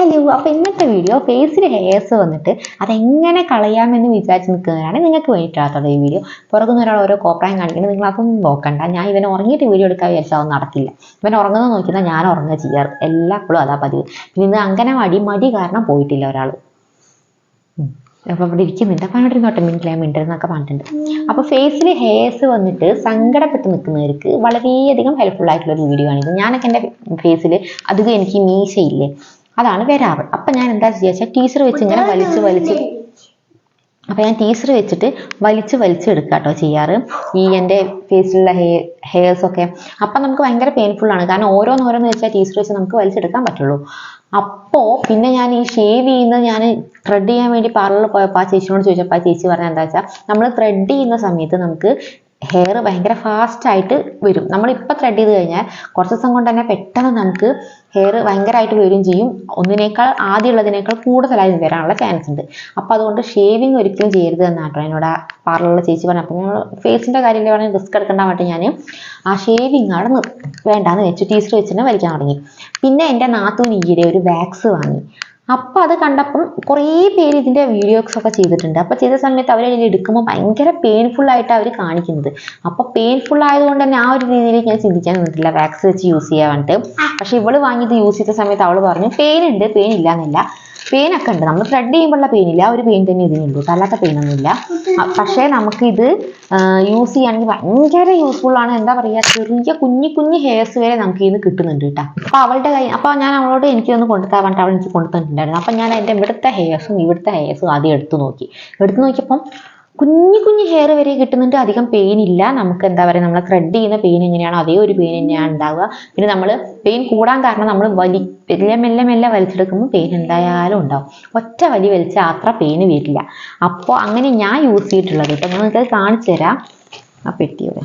Hello അപ്പോൾ ഇന്നത്തെ video ഫേസിൽ ഹെയർസ് വന്നിട്ട് അതെങ്ങനെ കളയാമെന്ന് വിചാരിച്ച് നിൽക്കുന്നവരാണ് നിങ്ങൾക്ക് വേണ്ടിയിട്ടാകത്തുള്ള ഈ വീഡിയോ പുറകുന്ന ഒരാൾ ഓരോ കോപ്രായം കാണിക്കുന്നത് നിങ്ങൾ അപ്പം നോക്കണ്ട. ഞാൻ ഇവൻ ഉറങ്ങിയിട്ട് വീഡിയോ എടുക്കാൻ വിചാരിച്ചാൽ അത് നടക്കില്ല. ഇവൻ ഉറങ്ങുന്നത് നോക്കിയാൽ ഞാൻ ഉറങ്ങുക ചെയ്യാറ്. എല്ലാപ്പോഴും അതാ പതിവ്. പിന്നെ ഇന്ന് അങ്ങനെ മടി മടി കാരണം പോയിട്ടില്ല ഒരാൾ അപ്പോൾ ഇവിടെ ഇരിക്കുന്നുണ്ട് അപ്പോൾ അവിടെ ഇരുന്നോട്ടെ മിണ്ടില്ല മിനിറ്റ് എന്നൊക്കെ പറഞ്ഞിട്ടുണ്ട്. അപ്പോൾ ഫേസിൽ ഹെയർസ് വന്നിട്ട് സങ്കടപ്പെട്ട് നിൽക്കുന്നവർക്ക് വളരെയധികം ഹെൽപ്ഫുൾ ആയിട്ടുള്ള ഒരു വീഡിയോ ആണിത് ഞാനൊക്കെ എന്റെ ഫേസിൽ അധികം എനിക്ക് മീശയില്ലേ? അതാണ് വരാറ്. അപ്പം ഞാൻ എന്താ ചെയ്യുക ടീച്ചർ വെച്ച് ഇങ്ങനെ വലിച്ച് വലിച്ച് അപ്പം ഞാൻ ടീച്ചർ വെച്ചിട്ട് വലിച്ച് വലിച്ചെടുക്കുക കേട്ടോ ചെയ്യാറ്. ഈ എന്റെ ഫേസിലുള്ള ഹെയർ ഹെയർസ് ഒക്കെ. അപ്പം നമുക്ക് ഭയങ്കര പെയിൻഫുൾ ആണ്. കാരണം ഓരോന്നോരോന്ന് വെച്ചാൽ ടീച്ചർ വെച്ച് നമുക്ക് വലിച്ചെടുക്കാൻ പറ്റുള്ളൂ. അപ്പോ പിന്നെ ഞാൻ ഈ ഷേവ് ചെയ്യുന്നത് ഞാൻ ത്രെഡ് ചെയ്യാൻ വേണ്ടി പാർലറിൽ പോയപ്പോൾ ആ ചേച്ചിയോട് ചോദിച്ചപ്പോൾ ആ ചേച്ചി പറഞ്ഞ എന്താ വെച്ചാൽ നമ്മൾ ത്രെഡ് ചെയ്യുന്ന സമയത്ത് നമുക്ക് ഹെയർ ഭയങ്കര ഫാസ്റ്റ് ആയിട്ട് വരും. നമ്മളിപ്പോൾ ത്രെഡ് ചെയ്ത് കഴിഞ്ഞാൽ കുറച്ച് ദിവസം കൊണ്ട് തന്നെ പെട്ടെന്ന് നമുക്ക് ഹെയർ ഭയങ്കരമായിട്ട് വരും ചെയ്യും. ഒന്നിനേക്കാൾ ആദ്യമുള്ളതിനേക്കാൾ കൂടുതലായി വരാനുള്ള ചാൻസ് ഉണ്ട്. അപ്പോൾ അതുകൊണ്ട് ഷേവിങ് ഒരിക്കലും ചെയ്യരുത് എന്നാട്ടോ എന്നോട് ആ പാർലറിലെ ചേച്ചി പറഞ്ഞു അപ്പോൾ ഞങ്ങൾ ഫേസിന്റെ കാര്യത്തിൽ പറഞ്ഞാൽ റിസ്ക് എടുക്കേണ്ട വേണ്ടി ഞാൻ ആ ഷേവിങ് നിർ വേണ്ടാന്ന് വെച്ചു. ടീച്ചർ വെച്ചിട്ട് വലിക്കാൻ തുടങ്ങി. പിന്നെ എന്റെ നാത്തൂൻ ഈയിടെ ഒരു വാക്സ് വാങ്ങി. അപ്പോൾ അത് കണ്ടപ്പം കുറേ പേര് ഇതിന്റെ വീഡിയോസ് ഒക്കെ ചെയ്തിട്ടുണ്ട്. അപ്പോൾ ചെയ്ത സമയത്ത് അവർ അതിൽ എടുക്കുമ്പോൾ ഭയങ്കര പെയിൻഫുൾ ആയിട്ട് അവർ കാണിക്കുന്നത്. അപ്പോൾ പെയിൻഫുൾ ആയതുകൊണ്ട് തന്നെ ആ ഒരു രീതിയിലേക്ക് ഞാൻ ചിന്തിക്കാൻ നിന്നിട്ടില്ല. വാക്സ് വെച്ച് യൂസ് ചെയ്യാൻ വേണ്ടിയിട്ട് പക്ഷേ ഇവൾ വാങ്ങിയത് യൂസ് ചെയ്ത സമയത്ത് അവൾ പറഞ്ഞു പെയിൻ ഉണ്ട് പെയിൻ ഇല്ല എന്നല്ല പെയിൻ ഒക്കെ ഉണ്ട്. നമ്മൾ ത്രെഡ് ചെയ്യുമ്പോഴുള്ള പെയിനില്ല ആ ഒരു പെയിൻ തന്നെ ഇതിനുള്ളൂ അല്ലാത്ത അ- പക്ഷേ നമുക്കിത് യൂസ് ചെയ്യുകയാണെങ്കിൽ ഭയങ്കര യൂസ്ഫുൾ ആണ്. എന്താ പറയുക ചെറിയ കുഞ്ഞു കുഞ്ഞു ഹെയർസ് വരെ നമുക്ക് ഇതിന് കിട്ടുന്നുണ്ട് കേട്ടോ. അപ്പോൾ അവളുടെ കൈ അപ്പോൾ ഞാൻ അവളോട് എനിക്കൊന്ന് കൊണ്ടുതരാൻ പറഞ്ഞിട്ട് അവൾ എനിക്ക് കൊണ്ടു അപ്പൊ ഞാൻ എന്റെ ഇവിടുത്തെ ഹെയർസും ഇവിടുത്തെ ഹെയർസും ആദ്യം എടുത്തു നോക്കി. എടുത്തു നോക്കിയപ്പം കുഞ്ഞു കുഞ്ഞു ഹെയർ വരെ കിട്ടുന്നുണ്ട് അധികം പെയിൻ ഇല്ല. നമുക്ക് എന്താ പറയുക നമ്മൾ ത്രെഡ് ചെയ്യുന്ന പെയിൻ എങ്ങനെയാണോ അതേ ഒരു പെയിൻ തന്നെയാണ് ഉണ്ടാവുക. പിന്നെ നമ്മൾ പെയിൻ കൂടാൻ കാരണം നമ്മൾ വലി മെല്ലെ മെല്ലെ മെല്ലെ വലിച്ചെടുക്കുമ്പോൾ പെയിൻ എന്തായാലും ഉണ്ടാവും. ഒറ്റ വലി വലിച്ചാൽ അത്ര പെയിൻ വരില്ല. അപ്പോൾ അങ്ങനെ ഞാൻ യൂസ് ചെയ്തിട്ടുള്ളത് ഞാൻ നിങ്ങൾക്ക് കാണിച്ചു തരാം. ആ പെട്ടിയുടെ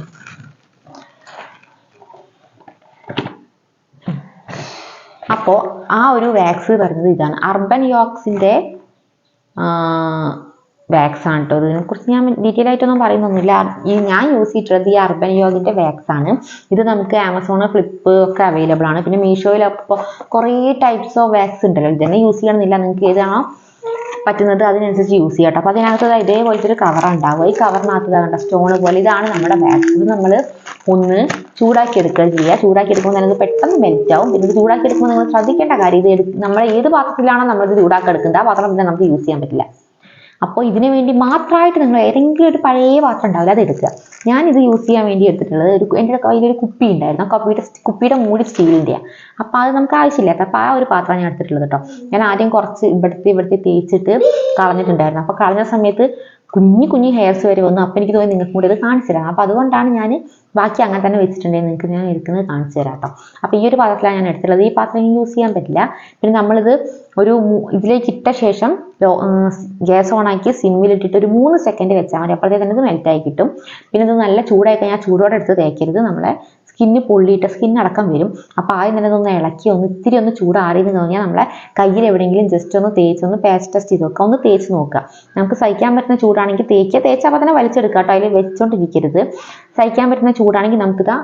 അപ്പോൾ ആ ഒരു വാക്സ് പറഞ്ഞത് ഇതാണ്. അർബൻ യോക്സിന്റെ വാക്സ് ആണ് കേട്ടോ ഇതിനെക്കുറിച്ച് ഞാൻ ഡീറ്റെയിൽ ആയിട്ടൊന്നും പറയുന്നൊന്നുമില്ല. ഈ ഞാൻ യൂസ് ചെയ്തിട്ടുള്ളത് ഈ അർബൻ യോഗിന്റെ വാക്സ് ആണ്. ഇത് നമുക്ക് ആമസോൺ ഫ്ലിപ്പ് ഒക്കെ അവൈലബിൾ ആണ്. പിന്നെ മീഷോയിൽ അപ്പോൾ കുറേ ടൈപ്സ് ഓഫ് വാക്സ് ഉണ്ടല്ലോ. ഇതന്നെ യൂസ് ചെയ്യണമെന്നില്ല. നിങ്ങൾക്ക് ഏതാണോ പറ്റുന്നത് അതിനനുസരിച്ച് യൂസ് ചെയ്യാം കേട്ടോ അപ്പോൾ അതിനകത്ത് ഇതേപോലത്തെ ഒരു കവർ ഉണ്ടാവും. ഈ കവറിനകത്ത് കണ്ട സ്റ്റോൺ പോലെ ഇതാണ് നമ്മുടെ വാക്സ് ഇത് നമ്മൾ ഒന്ന് ചൂടാക്കി എടുക്കുക ചെയ്യുക ചൂടാക്കി എടുക്കുമ്പോൾ നിങ്ങൾക്ക് പെട്ടെന്ന് മെൽറ്റ് ആവും. പിന്നെ ചൂടാക്കി എടുക്കുമ്പോൾ നിങ്ങൾ ശ്രദ്ധിക്കേണ്ട കാര്യം ഇത് നമ്മൾ ഏത് പാത്രത്തിലാണോ നമ്മളിത് ചൂടാക്കി എടുക്കുന്നത് ആ പാത്രം പിന്നെ നമുക്ക് യൂസ് ചെയ്യാൻ പറ്റില്ല. അപ്പോൾ ഇതിനു വേണ്ടി മാത്രമായിട്ട് നിങ്ങൾ ഏതെങ്കിലും ഒരു പഴയ പാത്രം ഉണ്ടാവില്ല അത് എടുക്കുക. ഞാൻ ഇത് യൂസ് ചെയ്യാൻ വേണ്ടി എടുത്തിട്ടുള്ളത് ഒരു എന്റെ കയ്യിലൊരു കുപ്പി ഉണ്ടായിരുന്നു. കപ്പിയുടെ കുപ്പിയുടെ മൂടി സ്റ്റീലിന്റെയാണ് അപ്പോൾ അത് നമുക്ക് ആവശ്യമില്ലാത്ത അപ്പോൾ ആ ഒരു പാത്രമാണ് ഞാൻ എടുത്തിട്ടുള്ളത് കേട്ടോ. ഞാൻ ആദ്യം കുറച്ച് ഇവിടുത്തെ ഇവിടുത്തെ തേച്ചിട്ട് കളഞ്ഞിട്ടുണ്ടായിരുന്നു. അപ്പോൾ കളഞ്ഞ സമയത്ത് കുഞ്ഞു കുഞ്ഞു ഹെയർസ് വരെ വന്നു. അപ്പൊ എനിക്ക് തോന്നി നിങ്ങൾക്ക് കൂടി അത് കാണിച്ചു തരാം. അപ്പോൾ അതുകൊണ്ടാണ് ഞാൻ ബാക്കി അങ്ങനെ തന്നെ വെച്ചിട്ടുണ്ടെങ്കിൽ നിങ്ങൾക്ക് ഞാൻ എടുക്കുന്നത് കാണിച്ചു തരാം കേട്ടോ അപ്പോൾ ഈ ഒരു പാത്രത്തിലാണ് ഞാൻ എടുത്തിട്ടുള്ളത്. ഈ പാത്രം യൂസ് ചെയ്യാൻ പറ്റില്ല. പിന്നെ നമ്മളിത് ഒരു ഇതിലേക്ക് ഇട്ട ശേഷം ഗ്യാസ് ഓൺ ആക്കി സിമ്മിലിട്ടിട്ട് ഒരു മൂന്ന് സെക്കൻഡ് വെച്ചാൽ മതി. അപ്പോഴത്തേക്ക് തന്നെ ഇത് മെൽറ്റ് ആയി കിട്ടും. പിന്നെ ഇത് നല്ല ചൂടായി കഴിഞ്ഞാൽ ചൂടോടെ എടുത്ത് തേക്കരുത് നമ്മളെ. സ്കിന്ന് പൊള്ളിയിട്ട് സ്കിൻ അടക്കം വരും. അപ്പോൾ ആദ്യം തന്നെ ഒന്ന് ഇളക്കി ഒന്ന് ഇത്തിരി ഒന്ന് ചൂടാറിയെന്ന് തോന്നിയാൽ നമ്മളെ കയ്യിൽ എവിടെയെങ്കിലും ജസ്റ്റ് ഒന്ന് തേച്ച് ഒന്ന് പാച്ച് ടെസ്റ്റ് ചെയ്ത് നോക്കുക ഒന്ന് തേച്ച് നോക്കുക. നമുക്ക് സഹിക്കാൻ പറ്റുന്ന ചൂടാണെങ്കിൽ തേക്കുക. തേച്ചാൽ അപ്പോൾ തന്നെ വലിച്ചെടുക്കുക കേട്ടോ. അതിൽ വെച്ചോണ്ടിരിക്കരുത്. സഹിക്കാൻ പറ്റുന്ന ചൂടാണെങ്കിൽ നമുക്കിതാ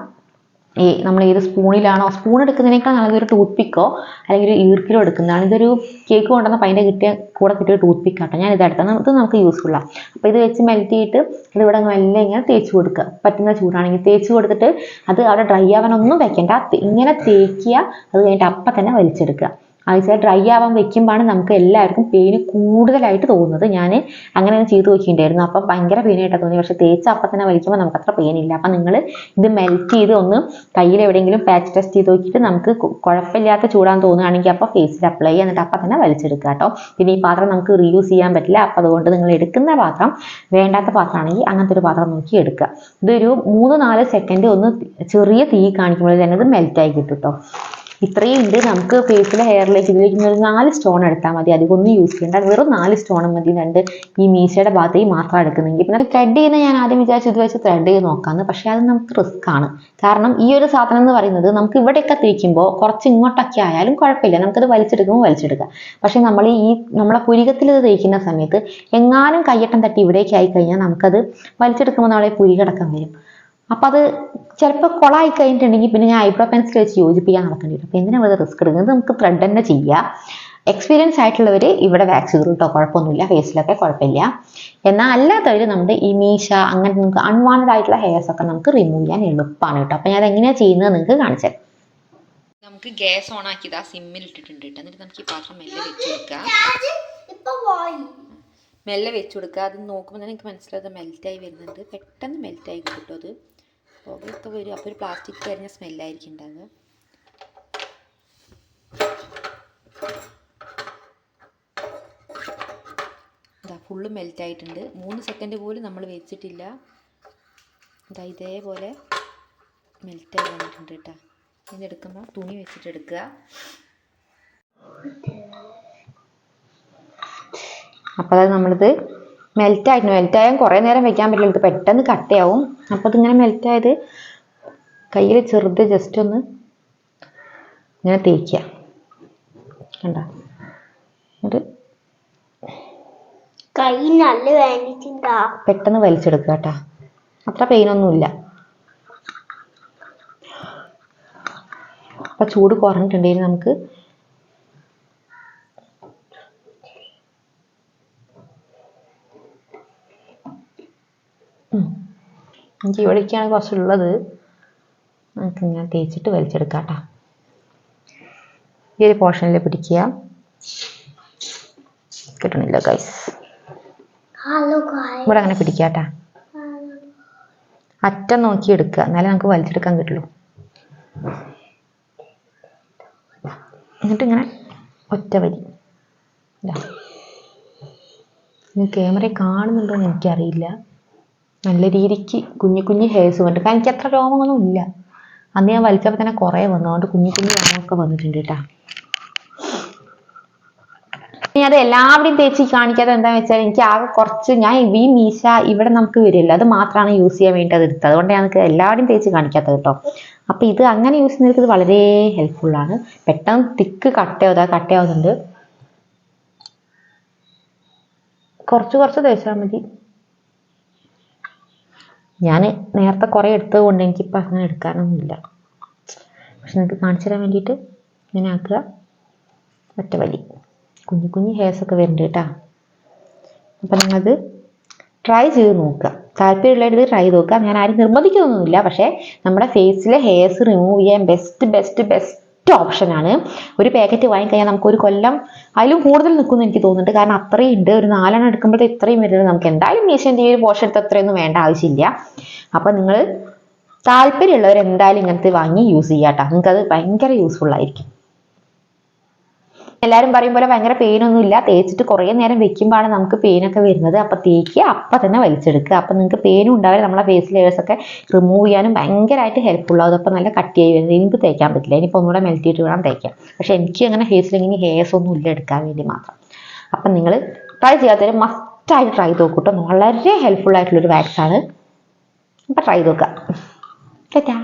ഈ നമ്മൾ ഏത് സ്പൂണിലാണോ സ്പൂൺ എടുക്കുന്നതിനേക്കാൾ നല്ലത് ഒരു ടൂത്ത് പിക്കോ അല്ലെങ്കിൽ ഒരു ഈർക്കിലോ എടുക്കുന്നതാണ്. ഇതൊരു കേക്ക് കൊണ്ടുവന്നപ്പോൾ അതിന്റെ കിട്ടിയ കൂടെ കിട്ടിയ ടൂത്ത് പിക്ക് ആട്ടോ. ഞാൻ ഇത് എടുത്തത്. ഇത് നമുക്ക് യൂസ്ഫുള്ളാണ് അപ്പോൾ ഇത് വെച്ച് മെൽറ്റ് ചെയ്തിട്ട് ഇത് ഇവിടെ മെല്ലെ ഇങ്ങനെ തേച്ച് കൊടുക്കുക. പറ്റുന്ന ചൂടാണെങ്കിൽ തേച്ച് കൊടുത്തിട്ട് അത് അവിടെ ഡ്രൈ ആവാനൊന്നും വെക്കണ്ട. ഇങ്ങനെ തേക്കുക. അത് കഴിഞ്ഞിട്ട് അപ്പം തന്നെ വലിച്ചെടുക്കുക. ആഴ്ച ഡ്രൈ ആവാൻ വെക്കുമ്പോഴാണ് നമുക്ക് എല്ലാവർക്കും പെയിന് കൂടുതലായിട്ട് തോന്നുന്നത്. ഞാൻ അങ്ങനെ ചെയ്ത് നോക്കിയിട്ടുണ്ടായിരുന്നു. അപ്പം ഭയങ്കര പെയിനായിട്ടാണ് തോന്നി. പക്ഷേ തേച്ച് അപ്പം തന്നെ വലിക്കുമ്പോൾ നമുക്ക് അത്ര പെയിനില്ല അപ്പം നിങ്ങൾ ഇത് മെൽറ്റ് ചെയ്ത് ഒന്ന് കയ്യിൽ എവിടെയെങ്കിലും പാച്ച് ടെസ്റ്റ് ചെയ്ത് നോക്കിയിട്ട് നമുക്ക് കുഴപ്പമില്ലാത്ത ചൂടാൻ തോന്നുകയാണെങ്കിൽ അപ്പോൾ ഫേസിൽ അപ്ലൈ ചെയ്യുക എന്നിട്ട് അപ്പം തന്നെ വലിച്ചെടുക്കുക കേട്ടോ. പിന്നെ ഈ പാത്രം നമുക്ക് റീയൂസ് ചെയ്യാൻ പറ്റില്ല. അപ്പം അതുകൊണ്ട് നിങ്ങൾ എടുക്കുന്ന പാത്രം വേണ്ടാത്ത പാത്രമാണെങ്കിൽ അങ്ങനത്തെ ഒരു പാത്രം നോക്കി എടുക്കുക. ഇതൊരു മൂന്ന് നാല് സെക്കൻഡ് ഒന്ന് ചെറിയ തീ കാണിക്കുമ്പോൾ തന്നെ ഇത് മെൽറ്റായി കിട്ടും കേട്ടോ. ഇത്രയും ഉണ്ട് നമുക്ക് ഫേസിലെ ഹെയറിലേക്ക് ഇതിലേക്ക് ഒരു നാല് സ്റ്റോൺ എടുത്താൽ മതി. അധികമൊന്നും യൂസ് ചെയ്യേണ്ട. വെറും നാല് സ്റ്റോൺ മതി. രണ്ട് ഈ മീശയുടെ ഭാഗത്ത് ഈ മാത്രം എടുക്കുന്നെങ്കിൽ. പിന്നെ ത്രെഡ് ചെയ്യുന്ന ഞാൻ ആദ്യം വിചാരിച്ചു ഇത് വെച്ച് ത്രെഡ് ചെയ്ത് നോക്കാമെന്ന് പക്ഷേ അത് നമുക്ക് റിസ്ക് ആണ്. കാരണം ഈ ഒരു സാധനം എന്ന് പറയുന്നത് നമുക്ക് ഇവിടെയൊക്കെ തേക്കുമ്പോൾ കുറച്ച് ഇങ്ങോട്ടൊക്കെ ആയാലും കുഴപ്പമില്ല. നമുക്കത് വലിച്ചെടുക്കുമ്പോൾ വലിച്ചെടുക്കാം. പക്ഷേ നമ്മൾ ഈ നമ്മളെ പുരികത്തിൽ ഇത് തേക്കുന്ന സമയത്ത് എങ്ങാനും കയ്യട്ടം തട്ടി ഇവിടേക്ക് ആയി കഴിഞ്ഞാൽ നമുക്കത് വലിച്ചെടുക്കുമ്പോൾ നമ്മളെ പുരികടക്കം വരും. അപ്പം അത് ചിലപ്പോൾ കുളമായി കഴിഞ്ഞിട്ടുണ്ടെങ്കിൽ പിന്നെ ഞാൻ ഐബ്രോ പെൻസിൽ വെച്ച് യോജിപ്പിക്കാൻ നടക്കേണ്ടി വരും അപ്പോൾ എന്തിനാ വെറുതെ റിസ്ക് എടുക്കുന്നത്? നമുക്ക് ത്രെഡ് തന്നെ ചെയ്യാം. എക്സ്പീരിയൻസ് ആയിട്ടുള്ളവർ ഇവിടെ വാക്സ് കീറും കേട്ടോ കുഴപ്പമൊന്നുമില്ല. ഫേസിലൊക്കെ കുഴപ്പമില്ല. എന്നാൽ അല്ലാത്തവർ നമ്മുടെ ഈ മീശ അങ്ങനെ നമുക്ക് അൺവാണ്ടഡ് ആയിട്ടുള്ള ഹെയർസ് ഒക്കെ നമുക്ക് റിമൂവ് ചെയ്യാൻ എളുപ്പമാണ് കേട്ടോ അപ്പോൾ ഞാൻ എങ്ങനെയാ ചെയ്യുന്നത് നിങ്ങൾക്ക് കാണിച്ചു നമുക്ക് ഗ്യാസ് ഓൺ ആക്കി ഇതാ സിമ്മിൽ ഇട്ടിട്ടുണ്ട് കേട്ടോ എന്നിട്ട് നമുക്ക് ഈ പാത്രം മെല്ലെ വെച്ച് കൊടുക്കാം. മെല്ലെ വെച്ച് കൊടുക്കുക. അത് നോക്കുമ്പോൾ തന്നെ എനിക്ക് മനസ്സിലായത് മെൽറ്റായി വരുന്നുണ്ട്. പെട്ടെന്ന് മെൽറ്റായി കിട്ടും അത്. പുകയൊക്കെ വരും. അപ്പോൾ ഒരു പ്ലാസ്റ്റിക് കരിഞ്ഞ സ്മെല്ലായിരിക്കും ഉണ്ടാകുക ഇതാ ഫുള്ള് മെൽറ്റായിട്ടുണ്ട് മൂന്ന് സെക്കൻഡ് പോലും നമ്മൾ വെച്ചിട്ടില്ല. ഇതാ ഇതേപോലെ മെൽറ്റായി വന്നിട്ടുണ്ട് കേട്ടോ. ഇതെടുക്കുമ്പോൾ തുണി വെച്ചിട്ട് എടുക്കുക. അപ്പോൾ നമ്മളിത് മെൽറ്റായിരുന്നു മെൽറ്റായാൽ കുറേ നേരം വെക്കാൻ പറ്റില്ല. ഇത് പെട്ടെന്ന് കട്ടയാവും. അപ്പോൾ അതിങ്ങനെ മെൽറ്റായത് കയ്യിൽ ചെറുത് ജസ്റ്റ് ഒന്ന് ഇങ്ങനെ തേക്കുക. കണ്ട? എന്നിട്ട് കൈ നല്ല വേണ്ടിട്ടുണ്ടാ പെട്ടെന്ന് വലിച്ചെടുക്കുക കേട്ടാ. അത്ര പെയിനൊന്നുമില്ല അപ്പം ചൂട് കുറഞ്ഞിട്ടുണ്ടെങ്കിൽ നമുക്ക് എനിക്ക് ഇവിടേക്കാണ് കുറച്ചുള്ളത്. നമുക്ക് ഇങ്ങനെ തേച്ചിട്ട് വലിച്ചെടുക്കാം കേട്ടോ ഈ ഒരു പോർഷനിൽ പിടിക്കുക. കിട്ടണില്ല ഗൈസ് ഇവിടെ അങ്ങനെ പിടിക്കുക കേട്ടാ അറ്റം നോക്കി എടുക്കുക. എന്നാലേ നമുക്ക് വലിച്ചെടുക്കാൻ കിട്ടുള്ളൂ. എന്നിട്ട് ഇങ്ങനെ ഒറ്റ വരി. ക്യാമറ കാണുന്നുണ്ടോ എന്ന് എനിക്കറിയില്ല. നല്ല രീതിക്ക് കുഞ്ഞു കുഞ്ഞു ഹെയർസ് വന്നിട്ട്. കാരണം എനിക്ക് അത്ര രോമങ്ങളൊന്നും ഇല്ല. അന്ന് ഞാൻ വലിച്ചപ്പോൾ തന്നെ കുറേ വന്നു. അതുകൊണ്ട് കുഞ്ഞു കുഞ്ഞു രോമമൊക്കെ വന്നിട്ടുണ്ട് കേട്ടോ. ഇനി അത് എല്ലാവരുടെയും തേച്ച് കാണിക്കാതെ എന്താന്ന് വെച്ചാൽ എനിക്ക് ആകെ കുറച്ച് ഞാൻ ഈ മീശ ഇവിടെ നമുക്ക് വരില്ല അത് മാത്രമാണ് യൂസ് ചെയ്യാൻ വേണ്ടി അത് എടുത്തത്. അതുകൊണ്ട് ഞാൻ എല്ലാവരുടെയും തേച്ച് കാണിക്കാത്തത് കേട്ടോ. അപ്പൊ ഇത് അങ്ങനെ യൂസ് ചെയ്യുന്നവർക്ക് വളരെ ഹെൽപ്ഫുൾ ആണ്. പെട്ടെന്ന് തിക്ക് കട്ടയാവുക കട്ടയാവുന്നുണ്ട് കുറച്ച് കുറച്ച് തേച്ചാൽ മതി. ഞാൻ നേരത്തെ കുറേ എടുത്തത് കൊണ്ട് എനിക്കിപ്പോൾ അങ്ങനെ എടുക്കാനൊന്നുമില്ല. പക്ഷെ നിങ്ങൾക്ക് കാണിച്ചു തരാൻ വേണ്ടിയിട്ട് ഇങ്ങനെ ആക്കുക. ഒറ്റ വലി. കുഞ്ഞു കുഞ്ഞു ഹെയർസ് ഒക്കെ വരുന്നുണ്ട് കേട്ടോ. അപ്പം നിങ്ങളത് ട്രൈ ചെയ്ത് നോക്കുക. താല്പര്യമുള്ളവരിത് ട്രൈ നോക്കുക. ഞാൻ ആരും നിർബന്ധിക്കുന്നൊന്നുമില്ല. പക്ഷേ നമ്മുടെ ഫേസിലെ ഹെയർസ് റിമൂവ് ചെയ്യാൻ ബെസ്റ്റ് ബെസ്റ്റ് ബെസ്റ്റ് ഓപ്ഷനാണ് ഒരു പാക്കറ്റ് വാങ്ങിക്കഴിഞ്ഞാൽ നമുക്ക് ഒരു കൊല്ലം അതിലും കൂടുതൽ നിൽക്കുമെന്ന് എനിക്ക് തോന്നുന്നുണ്ട്. കാരണം അത്രയും ഉണ്ട്. ഒരു നാലെണ്ണം എടുക്കുമ്പോഴത്തെ ഇത്രയും വരുന്നത് നമുക്ക് എന്തായാലും മീശന്റെ ഈ ഒരു പോഷൻ എടുത്ത് അത്രയൊന്നും വേണ്ട ആവശ്യമില്ല. അപ്പം നിങ്ങൾ താല്പര്യമുള്ളവർ എന്തായാലും ഇങ്ങനത്തെ വാങ്ങി യൂസ് ചെയ്യാട്ടോ. നിങ്ങൾക്കത് ഭയങ്കര യൂസ്ഫുൾ ആയിരിക്കും. എല്ലാവരും പറയും പോലെ ഭയങ്കര പെയിനൊന്നും ഇല്ല തേച്ചിട്ട് കുറേ നേരം വെക്കുമ്പോഴാണ് നമുക്ക് പെയിനൊക്കെ വരുന്നത്. അപ്പൊ തേക്കുക അപ്പം തന്നെ വലിച്ചെടുക്കുക. അപ്പം നിങ്ങൾക്ക് പെയിനും ഉണ്ടാവില്ല. നമ്മളെ ഫേസ് ലെയേഴ്സ് ഒക്കെ റിമൂവ് ചെയ്യാനും ഭയങ്കരമായിട്ട് ഹെൽപ്ഫുൾ ആവും അപ്പം നല്ല കട്ടിയായി വരുന്നത്. എനിക്ക് തേക്കാൻ പറ്റില്ല. ഇനിയിപ്പോൾ ഒന്നുകൂടെ മെൽറ്റ് ചെയ്തിട്ട് വേണം തേക്കാം പക്ഷെ എനിക്ക് അങ്ങനെ ഫേസിൽ ഇങ്ങനെ ഹെയർസ് ഒന്നും ഇല്ല എടുക്കാൻ വേണ്ടി മാത്രം. അപ്പം നിങ്ങൾ ട്രൈ ചെയ്യാത്തവർ മസ്റ്റായിട്ട് ട്രൈ നോക്കൂട്ടോ വളരെ ഹെൽപ്ഫുൾ ആയിട്ടുള്ളൊരു ആണ്. അപ്പം ട്രൈ നോക്കുക. ടാറ്റാ